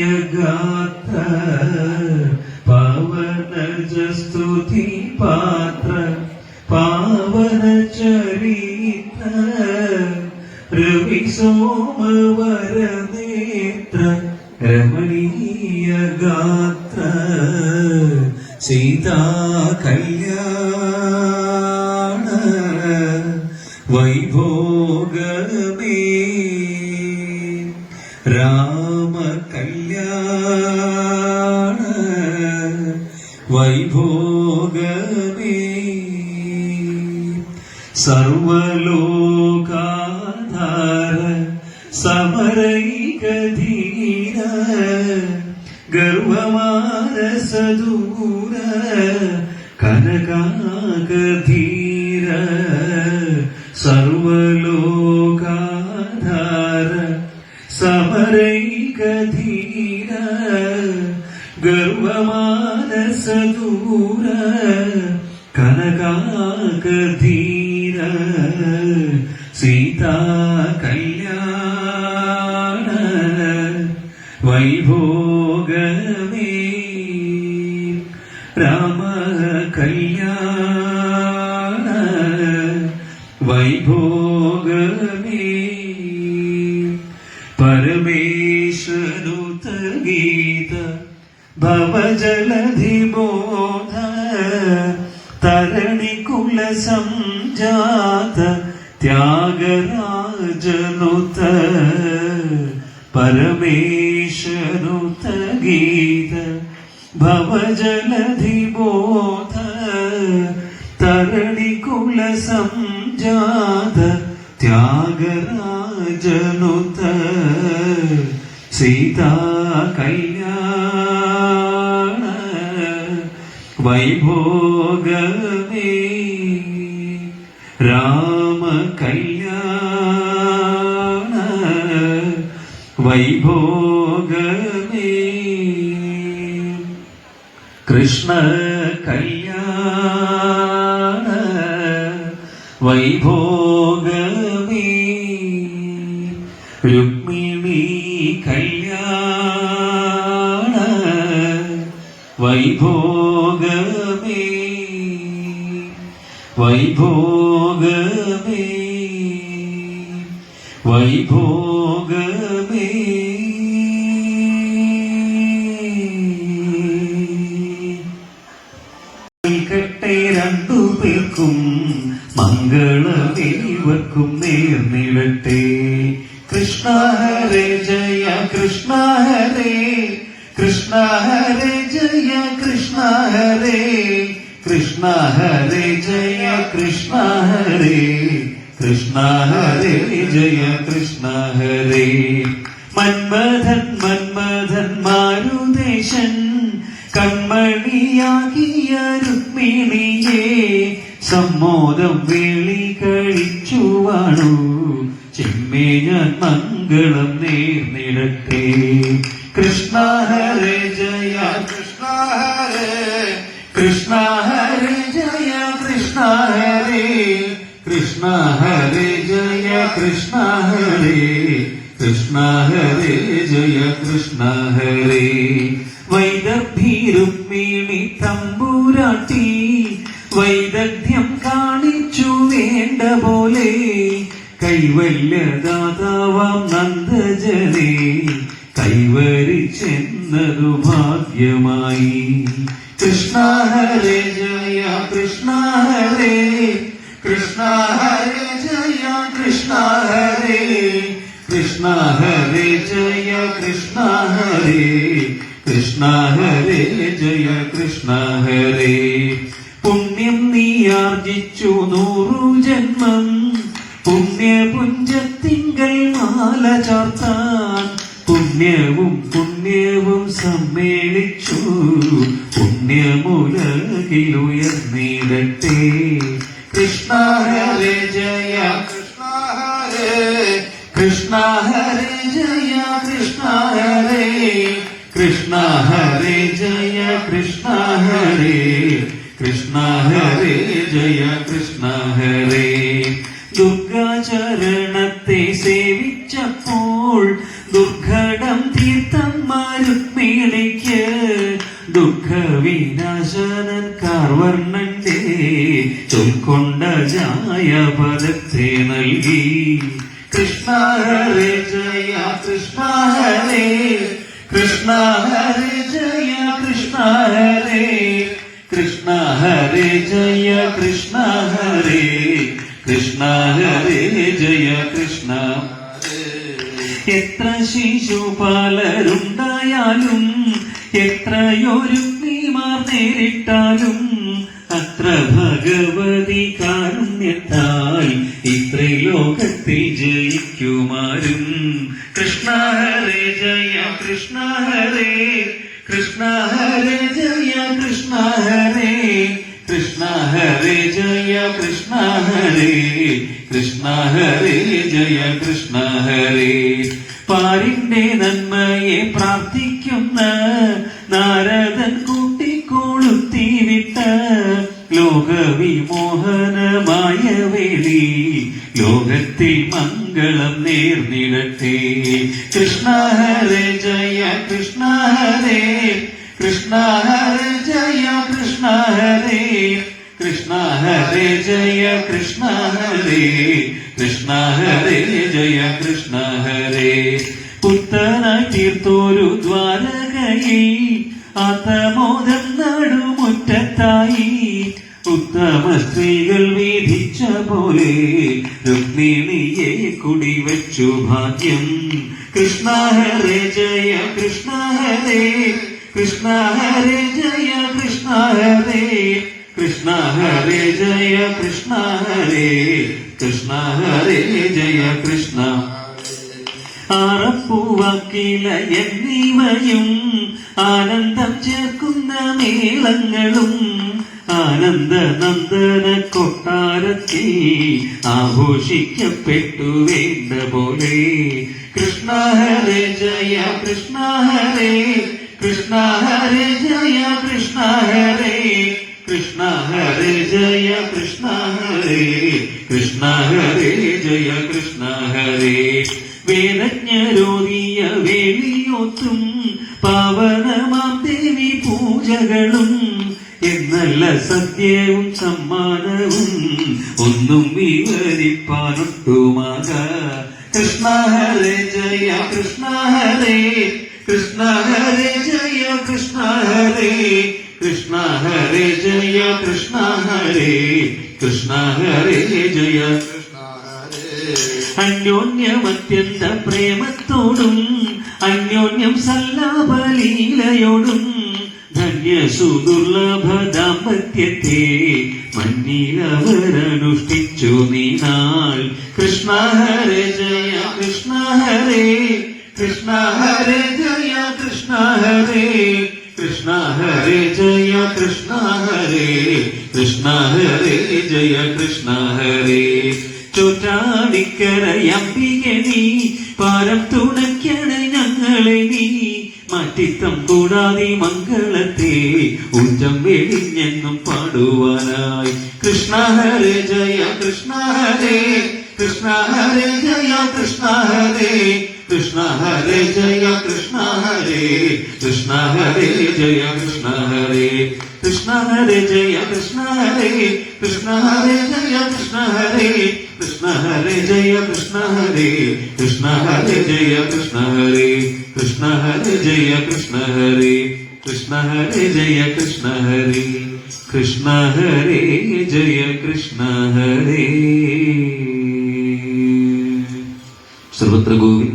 യഗാത്ര പവനജ സ്തുതി പാത്ര പാവന ചരിത്ര രവി സോമവര നേത്ര രമണീയ ഗാത്ര സീതാ കല്യാണ വൈഭോഗമേ സർവലോകാധാര സമരൈകധീര ഗർവമാനസദൂര കനകാകധീര സർവലോകാധാര സീതാ കല്യാണ വൈഭോഗമേ. രാമ കല്യാണ വൈഭോഗമേ. പരമേശ്വരുത ഗീത ഭവജലധിബോധ തരണികുല സംജാത ത്യാഗരാജനുത പരമേശനുത ഗീത ഭവജലധിബോധ തരണികുല സംജാത ത്യാഗരാജനുത സീതാ കല്യാണ വൈഭോഗമേ രാമ കല്യാണ വൈഭോഗമേ. കൃഷ്ണ കല്യാണ വൈഭോഗമേ വൈഭോഗമേ. വൈഭോഗമേ. കട്ടെ രണ്ടു പേർക്കും മംഗളമേവർക്കും നേർന്നിടട്ടെ കൃഷ്ണ ഹരേ ജയ കൃഷ്ണ ഹരേ കൃഷ്ണ ഹരേ ജയ കൃഷ്ണ ഹരേ. കൃഷ്ണ ഹരേ ജയ കൃഷ്ണ ഹരേ. കൃഷ്ണ ഹരേ ജയ കൃഷ്ണ ഹരേ. മന്മഥൻ മന്മഥൻ മാരുദേശൻ കൺമണിയാകിയ രുക്മിണിയെ സമ്മോദം വേളി കഴിച്ചുവാണു. ചെമ്മേ ഞാൻ മംഗളം നേർന്നിടട്ടെ. കൃഷ്ണ ഹരേ ജയ കൃഷ്ണ ഹരേ. കൃഷ്ണ ഹരേ ജയ കൃഷ്ണ ഹരേ കൃഷ്ണ ഹരേ ജയ കൃഷ്ണ ഹരേ. വൈദഗ്ധീരുക്മിണി തമ്പൂരാട്ടി വൈദഗ്ധ്യം കാണിച്ചു വേണ്ട പോലെ. കൈവല്യദാതാവാം നന്ദജനെ കൈവരിച്ചെന്നതു ഭാഗ്യമായി. കൃഷ്ണ ഹരേ കൃഷ്ണ ഹരേ ജയ കൃഷ്ണ ഹരേ. കൃഷ്ണ ഹരേ ജയ കൃഷ്ണ ഹരേ. കൃഷ്ണ ഹരേ ജയ കൃഷ്ണ ഹരേ. പുണ്യം നീ ആർജിച്ചു നൂറു ജന്മം. പുണ്യപുഞ്ചത്തിങ്കൽ മാല ചാർത്താൻ. പുണ്യവും പുണ്യവും സമ്മേളിച്ചു. പുണ്യമുലകിലുയർന്നിടട്ടെ. കൃഷ്ണ ഹരേ ജയ കൃഷ്ണ ഹരേ കൃഷ്ണ ഹരേ ജയ കൃഷ്ണ ഹരേ കൃഷ്ണ ഹരേ ജയ കൃഷ്ണ ഹരേ കൃഷ്ണ ഹരേ ജയ കൃഷ്ണ ഹരേ. ദുർഗാചരണത്തെ സേവിച്ചപ്പോൾ ദുർഘടം തീർത്ഥം രുക്മിണിക്ക് ദുഃഖവിനാശനൻ കാർവർണന്റെ ചൊൽക്കൊണ്ട ജായ പദത്തെ നൽകി. കൃഷ്ണ ഹരേ ജയ കൃഷ്ണ ഹരേ ജയ കൃഷ്ണ ഹരേ ജയ കൃഷ്ണ ഹരേ ജയ കൃഷ്ണ. എത്ര ശിശുപാലരുണ്ടായാലും എത്രയൊരുക്തിമാർ നേരിട്ടാലും അത്ര ഭഗവതി കാരുണ്യത്താൽ ഇത്രലോകത്തിൽ ജയിക്കുമാരും. കൃഷ്ണ ഹരേ ജയ കൃഷ്ണ ഹരേ കൃഷ്ണ ഹരേ ജയ കൃഷ്ണ ഹരേ കൃഷ്ണ ഹരേ ജയ കൃഷ്ണ ഹരേ കൃഷ്ണ ഹരേ ജയ കൃഷ്ണ ഹരേ. പാരിന്റെ നന്മയെ പ്രാർത്ഥിക്കുന്ന നാരദൻ കൂട്ടിക്കൊളുത്തി വിട്ട ലോകവിമോഹനമായ വേളി ലോകത്തിൽ മംഗളം നേർന്നിടട്ടെ. കൃഷ്ണ ഹരേ ജയ കൃഷ്ണ ഹരേ കൃഷ്ണ ഹരേ ജയ കൃഷ്ണ ഹരേ കൃഷ്ണ ഹരേ ജയ കൃഷ്ണ ഹരേ കൃഷ്ണ ഹരേ ജയ കൃഷ്ണ ഹരേ. പുത്തനായി തീർത്തോരു ദ്വാരകയിൽ ആത്തമോദം നടുമുറ്റത്തായി ഉത്തമ സ്ത്രീകൾ വീതിച്ച പോലെ രുക്മിണിയെ കുടിവച്ചു ഭാഗ്യം. കൃഷ്ണ ഹരേ ജയ കൃഷ്ണ ഹരേ കൃഷ്ണ ഹരേ ജയ കൃഷ്ണ ഹരേ കൃഷ്ണ ഹരേ ജയ കൃഷ്ണ ഹരേ കൃഷ്ണ ഹരേ ജയ കൃഷ്ണ ആറപ്പൂവാക്കില എന്നിവയും ആനന്ദം ചേർക്കുന്ന മേളങ്ങളും ആനന്ദ നന്ദന കൊട്ടാരത്തിൽ ആഘോഷിക്കപ്പെട്ടു വേണ്ട പോലെ. കൃഷ്ണ ഹരേ ജയ കൃഷ്ണ ഹരേ കൃഷ്ണ ഹരേ ജയ കൃഷ്ണ ഹരേ കൃഷ്ണ ഹരേ ജയ കൃഷ്ണ ഹരേ കൃഷ്ണ ഹരേ വേദജ്ഞരോധിയ വേലിയോത്തും പാവനമാം ദേവി പൂജകളും എന്നല്ല സത്യവും സമ്മാനവും ഒന്നും വിവരിപ്പാനൊട്ടുമാക. കൃഷ്ണ ഹരേ ജയ കൃഷ്ണ ഹരേ കൃഷ്ണ ഹരേ ജയ കൃഷ്ണ ഹരേ കൃഷ്ണ ഹരേ ജയ കൃഷ്ണ ഹരേ കൃഷ്ണ ഹരേ ജയ. അന്യോന്യമത്യന്ത പ്രേമത്തോടും അന്യോന്യം സല്ലാപലീലയോടും ധന്യസുദുർലഭ ദാമ്പത്യത്തെ മഞ്ഞിലവരനുഷ്ഠിച്ചു നീനാൾ. കൃഷ്ണ ഹരേ ജയ കൃഷ്ണ ഹരേ കൃഷ്ണ ഹരേ ജയ കൃഷ്ണ ഹരേ കൃഷ്ണ ഹരേ ജയ കൃഷ്ണ ഹരേ കൃഷ്ണ ഹരേ ജയ കൃഷ്ണ ഹരേ. ചോറ്റാടിക്കരയമ്പികെ നീ പാരം തുണയ്ക്കണ ഞങ്ങളെ നീ. മാറ്റിത്തം കൂടാതെ മംഗളത്തെ ഊറ്റം വെളിഞ്ഞെന്നും പാടുവാനായി. കൃഷ്ണ ഹരേ ജയ കൃഷ്ണ ഹരേ കൃഷ്ണ ഹരേ ജയ കൃഷ്ണ ഹരേ കൃഷ്ണ ഹരേ ജയ കൃഷ്ണ ഹരേ കൃഷ്ണ ഹരേ ജയ കൃഷ്ണ ഹരേ. കൃഷ്ണ ഹരേ ജയ കൃഷ്ണ ഹരേ കൃഷ്ണ ഹരേ ജയ കൃഷ്ണ ഹരേ. कृष्ण हरे जय कृष्ण हरे कृष्ण हरे जय कृष्ण हरे कृष्ण हरे जय कृष्ण हरे कृष्ण हरे जय कृष्ण हरे कृष्ण हरे जय कृष्ण हरे। सर्वत्र गोविंद।